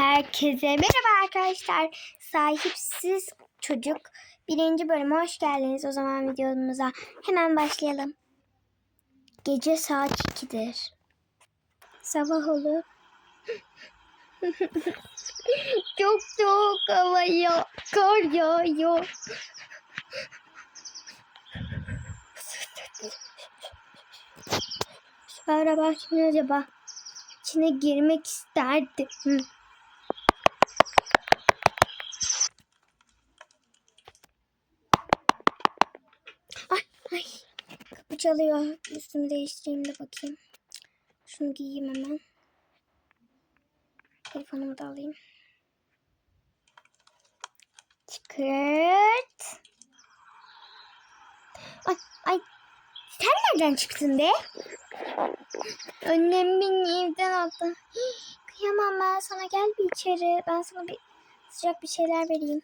Herkese merhaba arkadaşlar. Sahipsiz çocuk birinci bölüme hoş geldiniz. O zaman videomuza hemen başlayalım. Gece saat 2'dir. Sabah olur. Çok soğuk hava ya. Kar yağıyor. Şu araba kimin acaba? İçine girmek isterdim. Hı. Ay ay. Kapı çalıyor. Üstümü değiştireyim de bakayım. Şunu giyeyim hemen. Telefonumu da alayım. Çıkırt. Ay ay. Sen nereden çıktın be? Annem beni evden attı. Kıyamam ben sana gel bir içeri. Ben sana bir sıcak bir şeyler vereyim.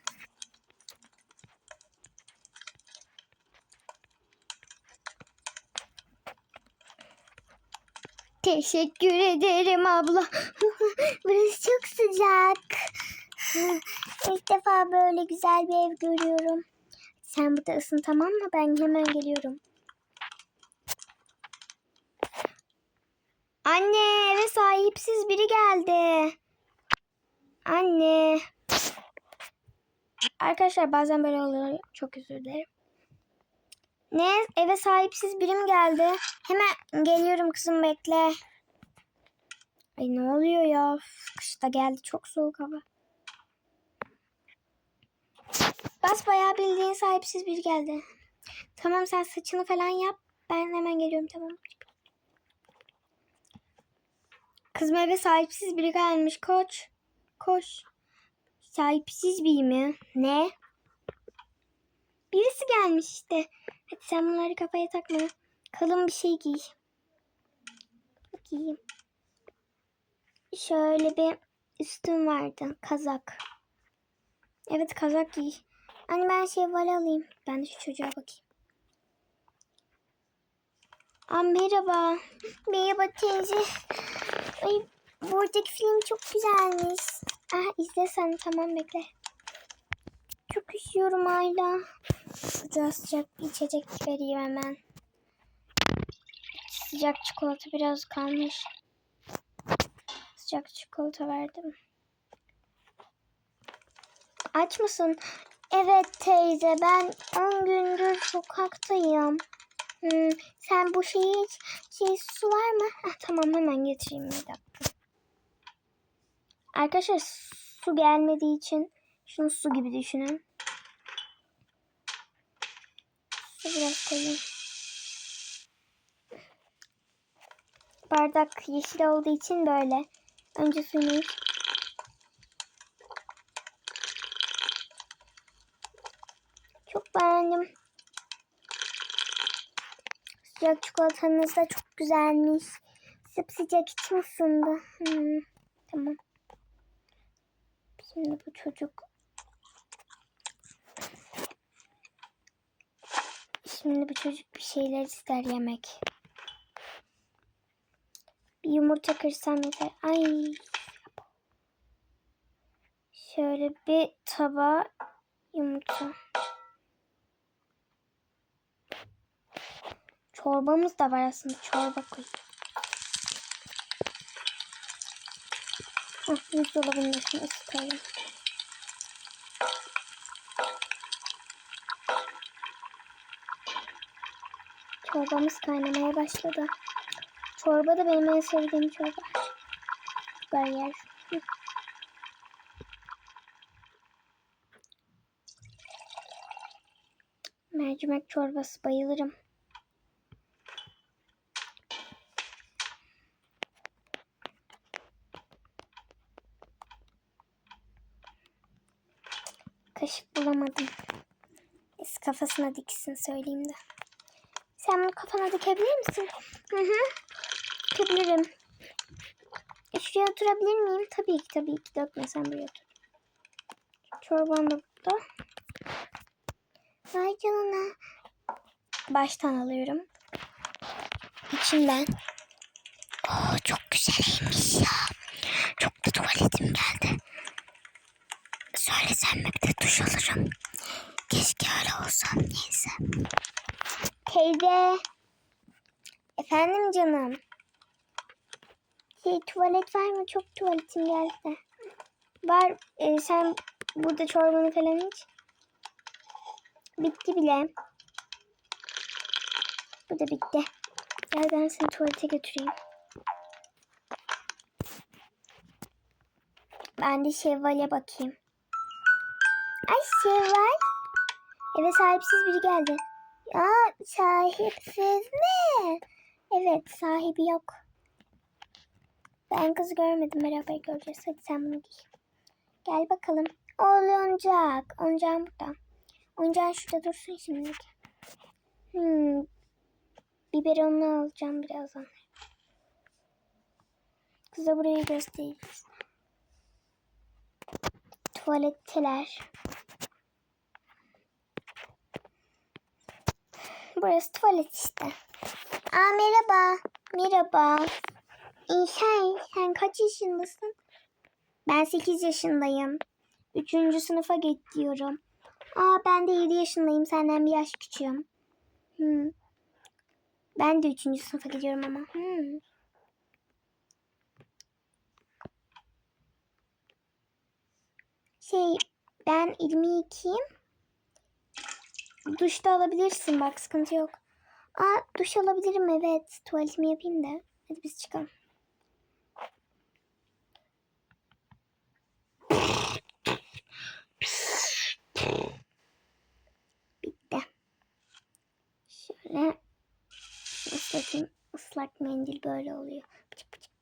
Teşekkür ederim abla. Burası çok sıcak. İlk defa böyle güzel bir ev görüyorum. Sen burada ısın tamam mı? Ben hemen geliyorum. Anne eve sahipsiz biri geldi. Anne. Arkadaşlar bazen böyle oluyor. Çok özür dilerim. Ne? Eve sahipsiz birim geldi. Hemen geliyorum kızım bekle. Ay ne oluyor ya? Kışta geldi çok soğuk hava. Bas bayağı bildiğin sahipsiz biri geldi. Tamam sen saçını falan yap. Ben hemen geliyorum tamam. Kızım eve sahipsiz biri gelmiş koç. Koş. Sahipsiz biri mi? Ne? Birisi gelmiş işte. Hadi sen bunları kafaya takma. Kalın bir şey giy. Giyeyim. Şöyle bir üstüm vardı. Kazak. Evet kazak giy. Anne ben şevval alayım. Ben de şu çocuğa bakayım. Aa, merhaba. Merhaba teyze. Ay, buradaki film çok güzelmiş. Ah izle sen tamam bekle. Çok üşüyorum. Çocuğa sıcak bir içecek vereyim hemen. Sıcak çikolata biraz kalmış. Sıcak çikolata verdim. Aç mısın? Evet teyze ben 10 gündür sokaktayım. Hmm, sen bu şeyi iç. Şey su var mı? Ah, tamam hemen getireyim bir dakika. Arkadaşlar su gelmediği için şunu su gibi düşünün. Su biraz koyayım. Bardak yeşil olduğu için böyle. Önce suyunu. Çok beğendim. Sıcak çikolatanız da çok güzelmiş. Sıcak içim ısındı. Hmm, tamam. Şimdi bu çocuk Şimdi bu çocuk bir şeyler ister yemek. Bir yumurta kırsam yeter. Ay. Şöyle bir tabağa yumurta. Çorbamız da var aslında. Çorba koy. Ah, buzdolabında şunu ısıtayım. Çorbamız kaynamaya başladı. Çorba da benim en sevdiğim çorba. Hı. Mercimek çorbası bayılırım. Kaşık bulamadım. Biz kafasına diksin söyleyeyim de. Sen bunu kafana dikebilir misin? Hı hı. Dikebilirim. E, şuraya oturabilir miyim? Tabii ki tabii ki. Dökme sen buraya otur. Çorban da burada. Vay canına. Baştan alıyorum. İçinden. Oo, çok güzelmiş ya. Çok da tuvaletim geldi. sermekte duş alırım. Keşke öyle olsa. Neyse. Teyze. Efendim canım. Şey tuvalet var mı? Çok tuvaletim geldi. Var. Ee, sen burada çorbanı falan iç. Bitti bile. Bu da bitti. Gel ben seni tuvalete götüreyim. Ben de Şevval'e bakayım. Ay Şevval. Eve sahipsiz biri geldi. Aa sahipsiz mi? Evet sahibi yok. Ben kızı görmedim. Beraber göreceğiz. Hadi sen bunu giy. Gel bakalım. Oyuncak. Oyuncağım burada. Oyuncağın şurada dursun şimdilik. Hmm. Biberonunu alacağım birazdan. Kıza burayı göstereceğiz. Tuvaletteler. Burası tuvalet işte. Aa merhaba. Merhaba. İyi sen, kaç yaşındasın? Ben 8 yaşındayım. Üçüncü sınıfa gidiyorum. Aa ben de 7 yaşındayım. Senden bir yaş küçüğüm. Hmm. Ben de üçüncü sınıfa gidiyorum ama. Hmm. Şey ben 22'yim. Duşta alabilirsin bak sıkıntı yok. Aa duş alabilirim evet. Tuvaletimi yapayım da. Hadi biz çıkalım. Bitti. Şöyle ıslatayım. Islak mendil böyle oluyor. Pıçık pıçık.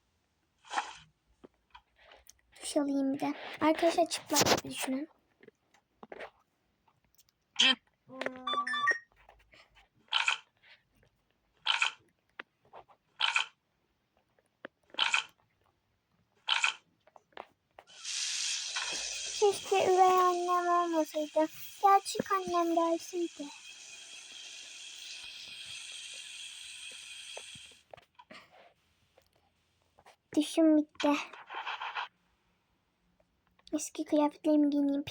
Duş alayım bir de. Arkadaşlar çıplak düşünün. Keşke üvey annem olmasaydı. Gerçek annem gelseydi. Düşüm bitti. Eski kıyafetlerimi giyineyim.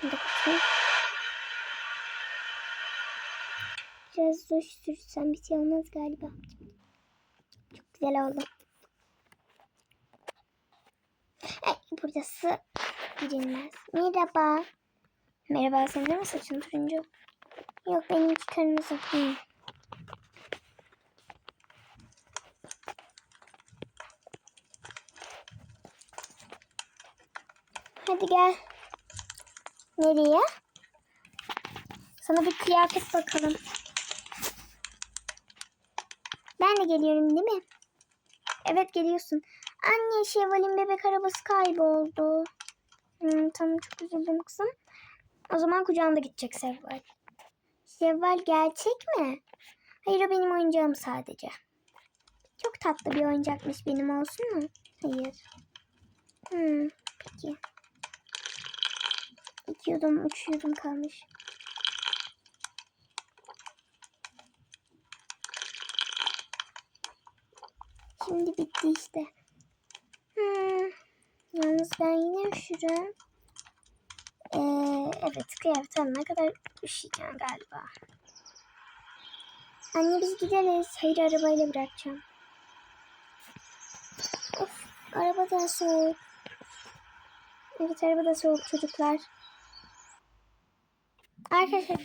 Şimdi bakayım. Biraz duş sürsem bir şey olmaz galiba. Çok güzel oldu. Ay, burası girilmez. Merhaba. Merhaba senin de mi saçın turuncu? Yok benimki kırmızı. Hı. Hadi gel. Nereye? Sana bir kıyafet bakalım. Ben de geliyorum değil mi? Evet geliyorsun. Anne Şevval'in bebek arabası kayboldu. Tamam çok üzüldüm kızım. O zaman kucağında gidecek Şevval. Şevval gerçek mi? Hayır o benim oyuncağım sadece. Çok tatlı bir oyuncakmış benim olsun mu? Hayır. Hmm, peki. İki yudum, üç yudum kalmış. Şimdi bitti işte. Hmm. Yalnız ben yine üşürüm. Ee, evet kıyafet alana kadar üşüyeceğim galiba. Anne biz gideriz. Hayır arabayla bırakacağım. Of araba da soğuk. Evet araba da soğuk çocuklar. Arkadaşlar